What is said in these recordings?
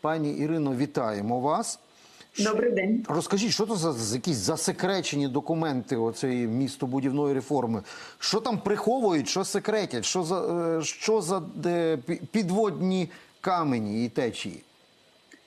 Пані Ірино, вітаємо вас. Добрий день. Розкажіть, що це за, якісь засекречені документи оцієї містобудівної реформи? Що там приховують, що секретять, що за, е, що за підводні камені і течії?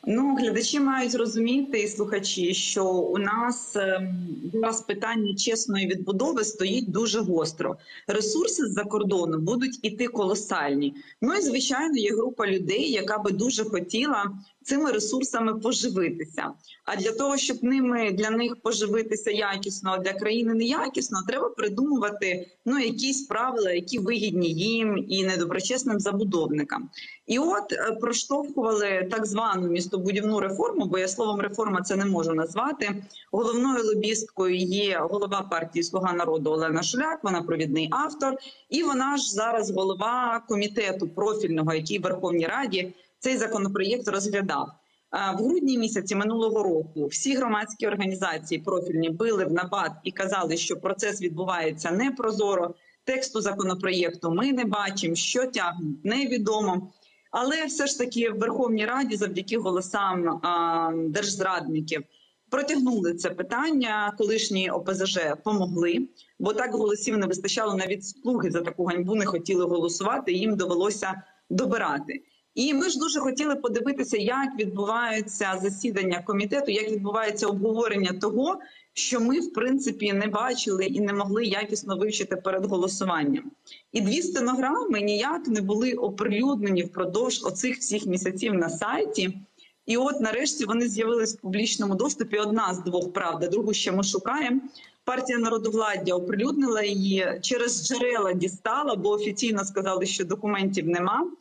Ну, глядачі мають розуміти і слухачі, що у нас ем, зараз питання чесної відбудови стоїть дуже гостро. Ресурси з-за кордону будуть іти колосальні. Ну і звичайно, є група людей, яка би дуже хотіла цими ресурсами поживитися. А для того, щоб ними для них поживитися якісно, а для країни неякісно, треба придумувати ну якісь правила, які вигідні їм і недоброчесним забудовникам. І от е, проштовхували так звану містобудівну реформу, бо я словом реформа це не можу назвати. Головною лобісткою є голова партії Слуга народу Олена Шуляк. Вона провідний автор, і вона ж зараз голова комітету профільного, який в Верховній Раді цей законопроєкт розглядав. В грудні місяці минулого року всі громадські організації профільні били в набат і казали, що процес відбувається непрозоро. Тексту законопроєкту ми не бачимо, що тягнуть, невідомо. Але все ж таки в Верховній Раді, завдяки голосам а, держзрадників, протягнули це питання. Колишні ОПЗЖ помогли, бо так голосів не вистачало. Навіть слуги за таку ганьбу не хотіли голосувати. Їм довелося добирати. І ми ж дуже хотіли подивитися, як відбуваються засідання комітету, як відбувається обговорення того, що ми в принципі не бачили і не могли якісно вивчити перед голосуванням. І дві стенограми ніяк не були оприлюднені впродовж оцих всіх місяців на сайті. І от нарешті вони з'явились в публічному доступі. Одна з двох правда, другу ще ми шукаємо. Партія народовладдя оприлюднила її через джерела дістала, бо офіційно сказали, що документів нема.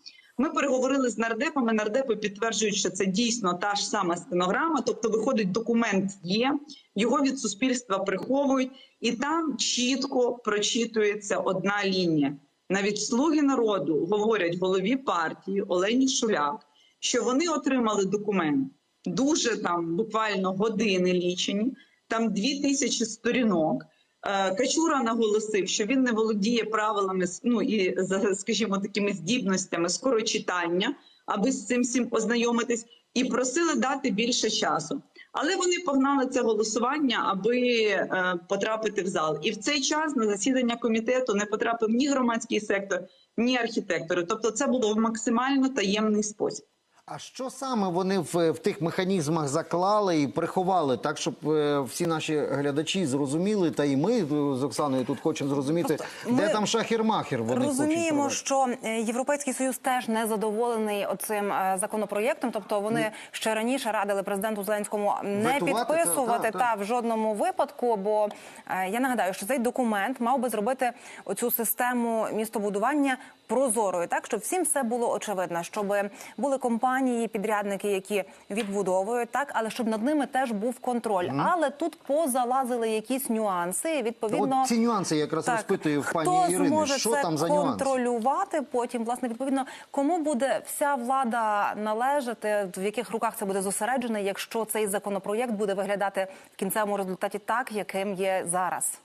Ми переговорили з нардепами. Нардепи підтверджують, що це дійсно та ж сама стенограма. Тобто, виходить, документ є, його від суспільства приховують, і там чітко прочитується одна лінія. Навіть слуги народу говорять голові партії Олені Шуляк, що вони отримали документ дуже там буквально години лічені, там дві тисячі сторінок. Е, Качура наголосив, що він не володіє правилами ну і скажімо такими здібностями скорочитання, аби з цим всім ознайомитись, і просили дати більше часу. Але вони погнали це голосування, аби е, потрапити в зал. І в цей час на засідання комітету не потрапив ні громадський сектор, ні архітектори. Тобто, це було в максимально таємний спосіб. А що саме вони в, в тих механізмах заклали і приховали, так щоб е, всі наші глядачі зрозуміли, та і ми е, з Оксаною тут хочемо зрозуміти, Тобто де ми там шахір-махер вони Розуміємо, хочуть що е, Європейський Союз теж не задоволений оцим е, законопроєктом. Тобто вони ще раніше радили президенту Зеленському не Ветувати, підписувати та- та- та. та в жодному випадку. Бо е, я нагадаю, що цей документ мав би зробити оцю систему містобудування прозорою, так щоб всім все було очевидно, щоб були компанії, підрядники, які відбудовують, так, але щоб над ними теж був контроль. Але тут позалазили якісь нюанси. і, Відповідно, От ці нюанси я якраз розпитую в пані хто Ірини. зможе Що це там за нюанси? контролювати потім, власне, відповідно, кому буде вся влада належати, в яких руках це буде зосереджено, якщо цей законопроєкт буде виглядати в кінцевому результаті так, яким є зараз.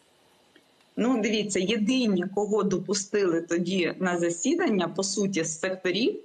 Ну, дивіться, єдині, кого допустили тоді на засідання, по суті, з секторів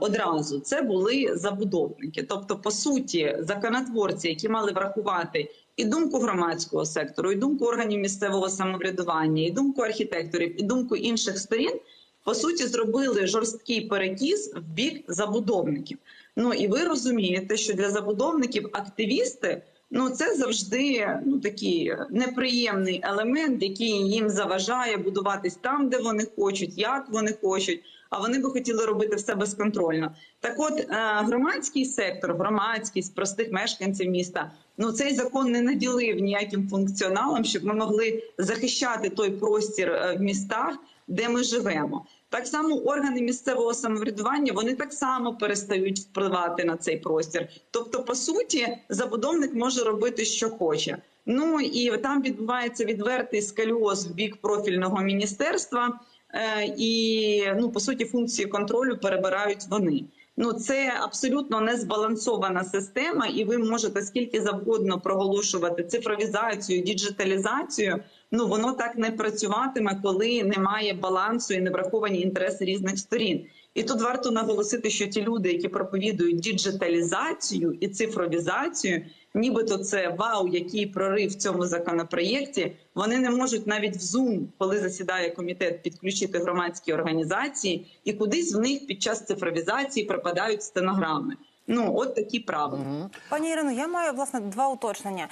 одразу це були забудовники. Тобто, по суті, законотворці, які мали врахувати і думку громадського сектору, і думку органів місцевого самоврядування, і думку архітекторів, і думку інших сторін, по суті, зробили жорсткий перекіс в бік забудовників. Ну і ви розумієте, що для забудовників активісти. Ну, це завжди ну такий неприємний елемент, який їм заважає будуватись там, де вони хочуть, як вони хочуть. А вони би хотіли робити все безконтрольно. Так, от е, громадський сектор, громадськість простих мешканців міста. Ну цей закон не наділив ніяким функціоналом, щоб ми могли захищати той простір е, в містах, де ми живемо. Так само органи місцевого самоврядування вони так само перестають впливати на цей простір. Тобто, по суті, забудовник може робити, що хоче. Ну і там відбувається відвертий скаліоз в бік профільного міністерства, е, і ну по суті функції контролю перебирають вони. Ну це абсолютно незбалансована система, і ви можете скільки завгодно проголошувати цифровізацію, діджиталізацію. Ну воно так не працюватиме, коли немає балансу і не враховані інтереси різних сторін. І тут варто наголосити, що ті люди, які проповідують діджиталізацію і цифровізацію, нібито це вау, який прорив в цьому законопроєкті. Вони не можуть навіть в Zoom, коли засідає комітет, підключити громадські організації, і кудись в них під час цифровізації пропадають стенограми. Ну от такі правила. Пані Ірино, я маю власне два уточнення.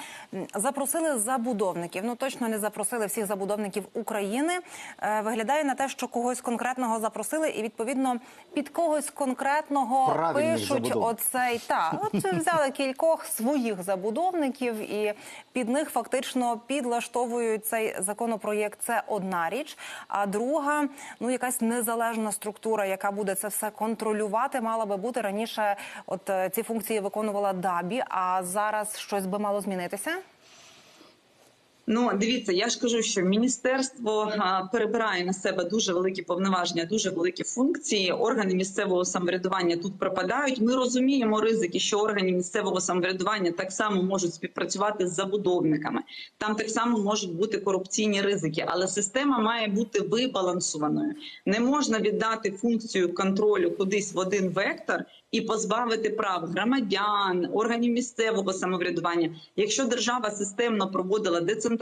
Запросили забудовників. Ну точно не запросили всіх забудовників України. Е, Виглядає на те, що когось конкретного запросили, і відповідно під когось конкретного Правильних пишуть забудовників. оцей та от взяли кількох своїх забудовників, і під них фактично підлаштовують цей законопроєкт. Це одна річ. А друга, ну якась незалежна структура, яка буде це все контролювати, мала би бути раніше. От е, ці функції виконувала Дабі, а зараз щось би мало змінитися. Ну, дивіться, я ж кажу, що міністерство перебирає на себе дуже великі повноваження, дуже великі функції. Органи місцевого самоврядування тут пропадають. Ми розуміємо ризики, що органи місцевого самоврядування так само можуть співпрацювати з забудовниками. Там так само можуть бути корупційні ризики, але система має бути вибалансованою. Не можна віддати функцію контролю кудись в один вектор. І позбавити прав громадян, органів місцевого самоврядування, якщо держава системно проводила децентралізацію,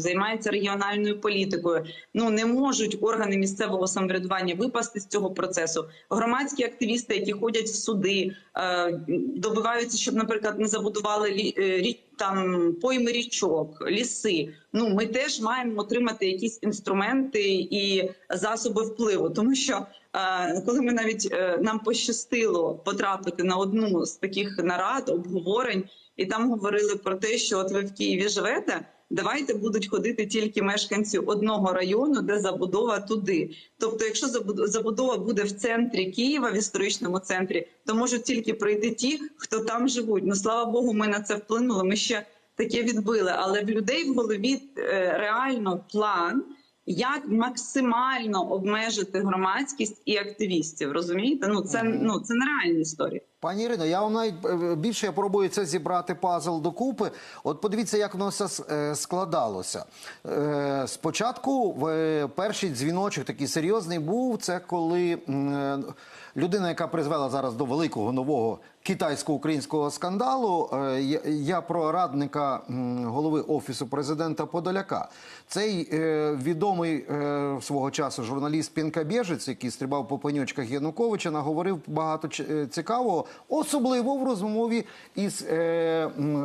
займається регіональною політикою, ну не можуть органи місцевого самоврядування випасти з цього процесу. Громадські активісти, які ходять в суди, е, добиваються, щоб, наприклад, не забудували е, там пойми річок, ліси. Ну ми теж маємо отримати якісь інструменти і засоби впливу, тому що е, коли ми навіть нам пощастило потрапити на одну з таких нарад обговорень, і там говорили про те, що от ви в Києві живете. Давайте будуть ходити тільки мешканці одного району, де забудова туди. Тобто, якщо забудова буде в центрі Києва, в історичному центрі, то можуть тільки прийти ті, хто там живуть. Ну слава Богу, ми на це вплинули. Ми ще таке відбили. Але в людей в голові е, реально план, як максимально обмежити громадськість і активістів. Розумієте? Ну це ну це нереальна історія. Пані Ірино, я вам навіть е, більше я пробую це зібрати пазл докупи. От подивіться, як воно все е, складалося. Е, Спочатку перший дзвіночок такий серйозний був. Це коли людина, яка призвела зараз до великого нового китайсько-українського скандалу. е, я- про радника голови офісу президента Подоляка. Цей е, відомий е, свого часу журналіст Пінкабєжець, який стрибав по пеньочках Януковича, наговорив багато цікавого, особливо в розмові із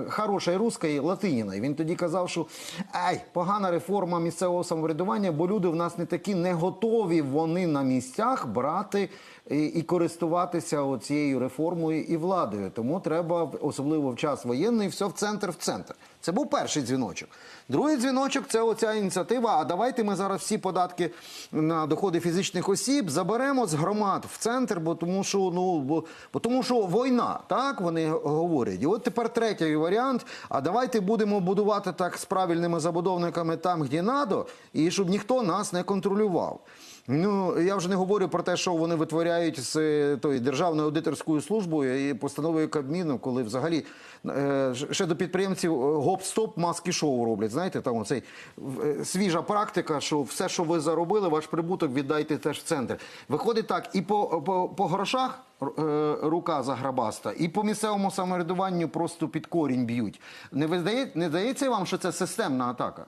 хорошою русською Латиніною. Він тоді казав, що ай, погана реформа місцевого самоврядування, бо люди в нас не такі не готові вони на місцях брати і, і користуватися цією реформою і владою. Тому треба, особливо в час воєнний, все в центр в центр. Це був перший дзвіночок. Другий дзвіночок це оця ініціатива. А давайте ми зараз всі податки на доходи фізичних осіб заберемо з громад в центр, бо тому що ну бо, бо тому, що війна, так вони говорять. І от тепер третій варіант. А давайте будемо будувати так з правильними забудовниками там, де надо, і щоб ніхто нас не контролював. Ну я вже не говорю про те, що вони витворяють з е, тої державною аудиторською службою і постановою Кабміну, коли взагалі е, ще до підприємців е, гоп-стоп маски шоу роблять. Знаєте, там оцей свіжа практика, що все, що ви заробили, ваш прибуток віддайте теж в центр. Виходить так, і по, по, по грошах рука заграбаста, і по місцевому самоврядуванню просто під корінь б'ють. Не видає, не здається вам, що це системна атака?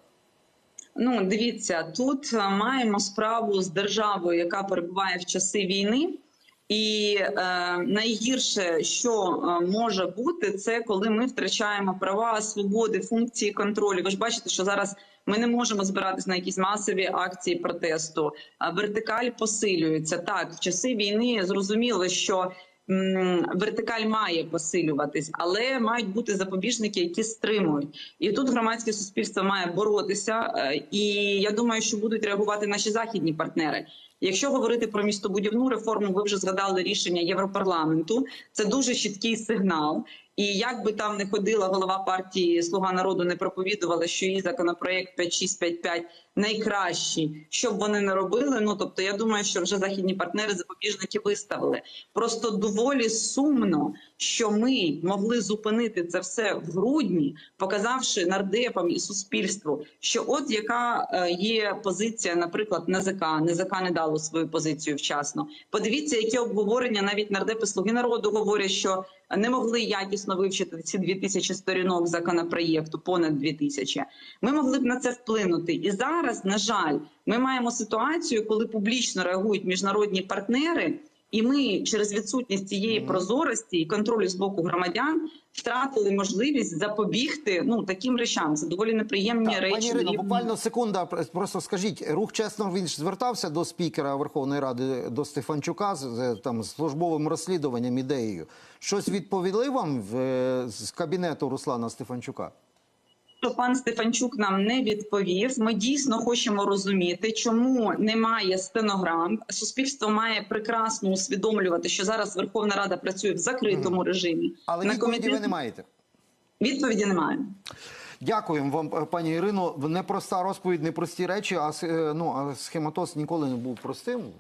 Ну, дивіться, тут е, маємо справу з державою, яка перебуває в часи війни. І е, найгірше, що е, може бути, це коли ми втрачаємо права, свободи, функції контролю. Ви ж бачите, що зараз ми не можемо збиратись на якісь масові акції протесту. Вертикаль посилюється. Так, в часи війни зрозуміло, що вертикаль має посилюватись, але мають бути запобіжники, які стримують. І тут громадське суспільство має боротися. е, І я думаю, що будуть реагувати наші західні партнери. Якщо говорити про містобудівну реформу, ви вже згадали рішення Європарламенту. Це дуже чіткий сигнал. І як би там не ходила голова партії Слуга народу, не проповідувала, що її законопроект 5655 найкращий, б вони не робили. Ну тобто, я думаю, що вже західні партнери запобіжники виставили. Просто доволі сумно, що ми могли зупинити це все в грудні, показавши нардепам і суспільству, що от яка е, є позиція, наприклад, НАЗК. НАЗК не заявляло свою позицію вчасно. Подивіться, які обговорення навіть нардепи слуги народу говорять, що не могли якісно вивчити ці 2000 сторінок законопроєкту, понад 2000. Ми могли б на це вплинути. І зараз, на жаль, ми маємо ситуацію, коли публічно реагують міжнародні партнери. І ми через відсутність цієї прозорості і контролю з боку громадян втратили можливість запобігти ну таким речам. Це доволі неприємні Так, речі. Пані Ірино, буквально секунда. Просто скажіть, рух чесно він ж звертався до спікера Верховної Ради до Стефанчука з там з службовим розслідуванням ідеєю. Щось відповіли вам в, е, з кабінету Руслана Стефанчука? Що пан Стефанчук нам не відповів. Ми дійсно хочемо розуміти, чому немає стенограм. Суспільство має прекрасно усвідомлювати, що зараз Верховна Рада працює в закритому режимі. Але На відповіді ви не маєте. Відповіді немає. Дякуємо вам, е, пані Ірино. Непроста розповідь, непрості речі. А е, ну а схематоз ніколи не був простим.